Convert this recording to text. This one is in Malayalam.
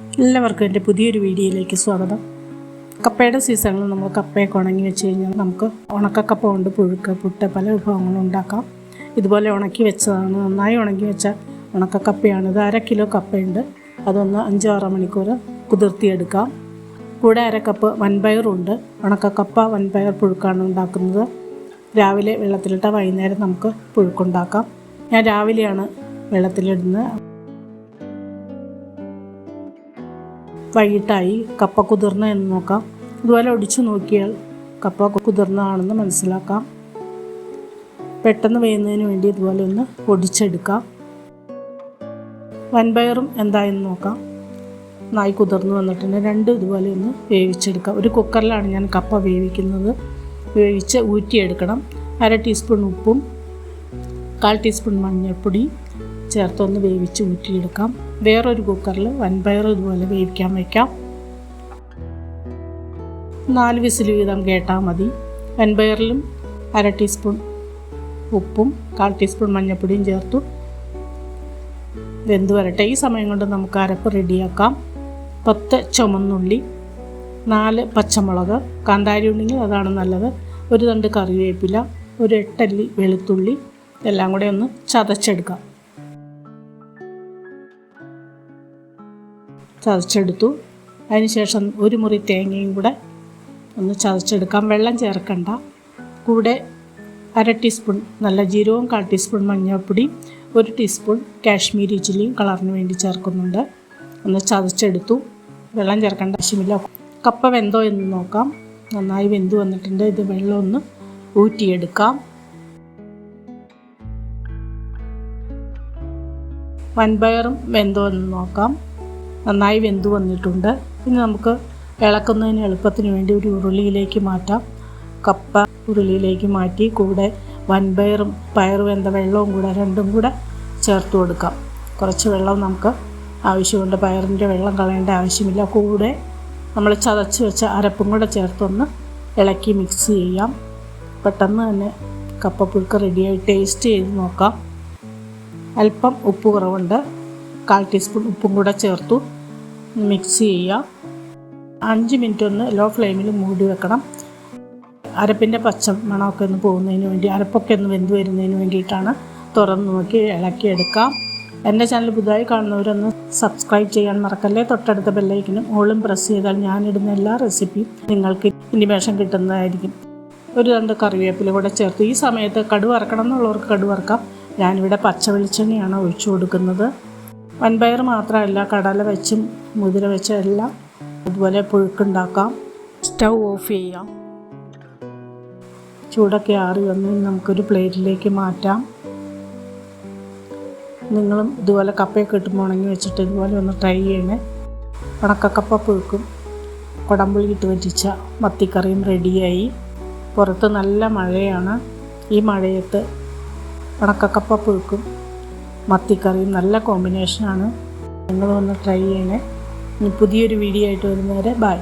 എല്ലാവർക്കും എന്റെ പുതിയൊരു വീഡിയോയിലേക്ക് സ്വാഗതം. കപ്പയുടെ സീസണിൽ നമ്മൾ കപ്പയൊക്കെ ഉണങ്ങി വെച്ച് കഴിഞ്ഞാൽ നമുക്ക് ഉണക്കക്കപ്പ കൊണ്ട് പുഴുക്ക് പുട്ട് പല വിഭവങ്ങളും ഉണ്ടാക്കാം. ഇതുപോലെ ഉണക്കി വെച്ചതാണ്. നന്നായി ഉണങ്ങി വെച്ച ഉണക്കക്കപ്പയാണ്. ഇത് അര കിലോ കപ്പയുണ്ട്. അതൊന്ന് അഞ്ചോ ആറോ മണിക്കൂർ കുതിർത്തിയെടുക്കാം. കൂടെ അര കപ്പ് വൻപയറുണ്ട്. ഉണക്കക്കപ്പ വൻപയർ പുഴുക്കാണ് ഉണ്ടാക്കുന്നത്. രാവിലെ വെള്ളത്തിലിട്ട വൈകുന്നേരം നമുക്ക് പുഴുക്കുണ്ടാക്കാം. ഞാൻ രാവിലെയാണ് വെള്ളത്തിലിടുന്നത്. വൈകിട്ടായി കപ്പ കുതിർന്ന എന്ന് നോക്കാം. ഇതുപോലെ ഒടിച്ചു നോക്കിയാൽ കപ്പ കുതിർന്നതാണെന്ന് മനസ്സിലാക്കാം. പെട്ടെന്ന് വേയുന്നതിന് വേണ്ടി ഇതുപോലെ ഒന്ന് ഒടിച്ചെടുക്കാം. വൻപയറും എന്തായെന്ന് നോക്കാം. നായി കുതിർന്നു വന്നിട്ടുണ്ട്. രണ്ട് ഇതുപോലെ ഒന്ന് വേവിച്ചെടുക്കാം. ഒരു കുക്കറിലാണ് ഞാൻ കപ്പ വേവിക്കുന്നത്. വേവിച്ച് ഊറ്റിയെടുക്കണം. അര ടീസ്പൂൺ ഉപ്പും കാൽ ടീസ്പൂൺ മഞ്ഞൾപ്പൊടി ചേർത്തൊന്ന് വേവിച്ച് ഊറ്റിയെടുക്കാം. വേറൊരു കുക്കറിൽ വൻപയർ ഇതുപോലെ വേവിക്കാൻ വയ്ക്കാം നാല് വിസിൽ വീതം കേട്ടാൽ മതി. വൻപയറിലും അര ടീസ്പൂൺ ഉപ്പും കാൽ ടീസ്പൂൺ മഞ്ഞൾപ്പൊടിയും ചേർത്തു. വെന്ത് വരട്ടെ. ഈ സമയം കൊണ്ട് നമുക്ക് അരപ്പ് റെഡിയാക്കാം. പത്ത് ചുമന്നുള്ളി നാല് പച്ചമുളക്. കാന്താരി ഉണ്ടെങ്കിൽ അതാണ് നല്ലത്. ഒരു തണ്ട് കറിവേപ്പില ഒരു എട്ടല്ലി വെളുത്തുള്ളി. എല്ലാം കൂടെ ഒന്ന് ചതച്ചെടുക്കാം. ചതച്ചെടുത്തു. അതിനുശേഷം ഒരു മുറി തേങ്ങയും കൂടെ ഒന്ന് ചതച്ചെടുക്കാം. വെള്ളം ചേർക്കണ്ട. കൂടെ അര ടീസ്പൂൺ നല്ല ജീരകവും കാൽ ടീസ്പൂൺ മഞ്ഞൾപ്പൊടി ഒരു ടീസ്പൂൺ കാശ്മീരി ചില്ലിയും കളറിന് വേണ്ടി ചേർക്കുന്നുണ്ട്. ഒന്ന് ചതച്ചെടുത്തു. വെള്ളം ചേർക്കേണ്ട ആവശ്യമില്ല. കപ്പ വെന്തോ എന്ന് നോക്കാം. നന്നായി വെന്ത് വന്നിട്ടുണ്ട്. ഇത് വെള്ളം ഒന്ന് ഊറ്റിയെടുക്കാം. വൻപയറും വെന്തോ എന്ന് നോക്കാം. നന്നായി വെന്തു വന്നിട്ടുണ്ട്. ഇനി നമുക്ക് ഇളക്കുന്നതിന് എളുപ്പത്തിന് വേണ്ടി ഒരു ഉരുളിയിലേക്ക് മാറ്റാം. കപ്പ ഉരുളിയിലേക്ക് മാറ്റി കൂടെ വൻപയറും പയർ വെന്ത വെള്ളവും കൂടെ രണ്ടും കൂടെ ചേർത്ത് കൊടുക്കാം. കുറച്ച് വെള്ളം നമുക്ക് ആവശ്യമുണ്ട്. പയറിന്റെ വെള്ളം കളയേണ്ട ആവശ്യമില്ല. കൂടെ നമ്മൾ ചതച്ച് വെച്ച അരപ്പും കൂടെ ചേർത്തൊന്ന് ഇളക്കി മിക്സ് ചെയ്യാം. പെട്ടെന്ന് തന്നെ കപ്പപ്പുഴുക്ക് റെഡിയായി ടേസ്റ്റ് ചെയ്ത് നോക്കാം. അല്പം ഉപ്പ് കുറവുണ്ട്. കാൽ ടീസ്പൂൺ ഉപ്പും കൂടെ ചേർത്തു. മിക്സ് ചെയ്യുക. അഞ്ച് മിനിറ്റ് ഒന്ന് ലോ ഫ്ലെയിമിൽ മൂടി വെക്കണം. അരപ്പിന്റെ പച്ച മണമൊക്കെ ഒന്ന് പോകുന്നതിന് വേണ്ടി അരപ്പൊക്കെ ഒന്ന് വെന്ത് വരുന്നതിന് വേണ്ടിയിട്ടാണ് തുറന്ന് നോക്കി ഇളക്കിയെടുക്കാം എന്റെ ചാനൽ പുതുതായി കാണുന്നവരൊന്ന് സബ്സ്ക്രൈബ് ചെയ്യാൻ മറക്കല്ലേ? തൊട്ടടുത്ത ബെല്ലൈക്കിനും ഓളും പ്രസ് ചെയ്താൽ ഞാനിടുന്ന എല്ലാ റെസിപ്പിയും നിങ്ങൾക്ക് ഇനിമേഷം കിട്ടുന്നതായിരിക്കും. ഒരു രണ്ട് കറിവേപ്പില കൂടെ ചേർത്ത് ഈ സമയത്ത് കടുവറക്കണം എന്നുള്ളവർക്ക് കടുവറക്കാം ഞാനിവിടെ പച്ച വെളിച്ചെണ്ണയാണ് ഒഴിച്ചു കൊടുക്കുന്നത്. വൻപയർ മാത്രമല്ല കടല വെച്ചും മുതിര വെച്ചും എല്ലാം അതുപോലെ പുഴുക്കുണ്ടാക്കാം. സ്റ്റൗ ഓഫ് ചെയ്യാം. ചൂടൊക്കെ ആറി വന്ന് നമുക്കൊരു പ്ലേറ്റിലേക്ക് മാറ്റാം. നിങ്ങളും ഇതുപോലെ കപ്പയൊക്കെ കിട്ടുമ്പോൾ ഉണങ്ങി വെച്ചിട്ട് ഇതുപോലെ ഒന്ന് ട്രൈ ചെയ്യണേ. ഉണക്കക്കപ്പ പുഴുക്കും. കുടമ്പുളി ഇട്ട് വറ്റിച്ച മത്തിക്കറിയും റെഡിയായി. പുറത്ത് നല്ല മഴയാണ്. ഈ മഴയത്ത് ഉണക്കക്കപ്പ പുഴുക്കും. മത്തിക്കറിയും നല്ല കോമ്പിനേഷനാണ്. നിങ്ങളൊന്ന് ട്രൈ ചെയ്യണേ. ഇനി പുതിയൊരു വീഡിയോ ആയിട്ട് വരുന്നവരെ ബൈ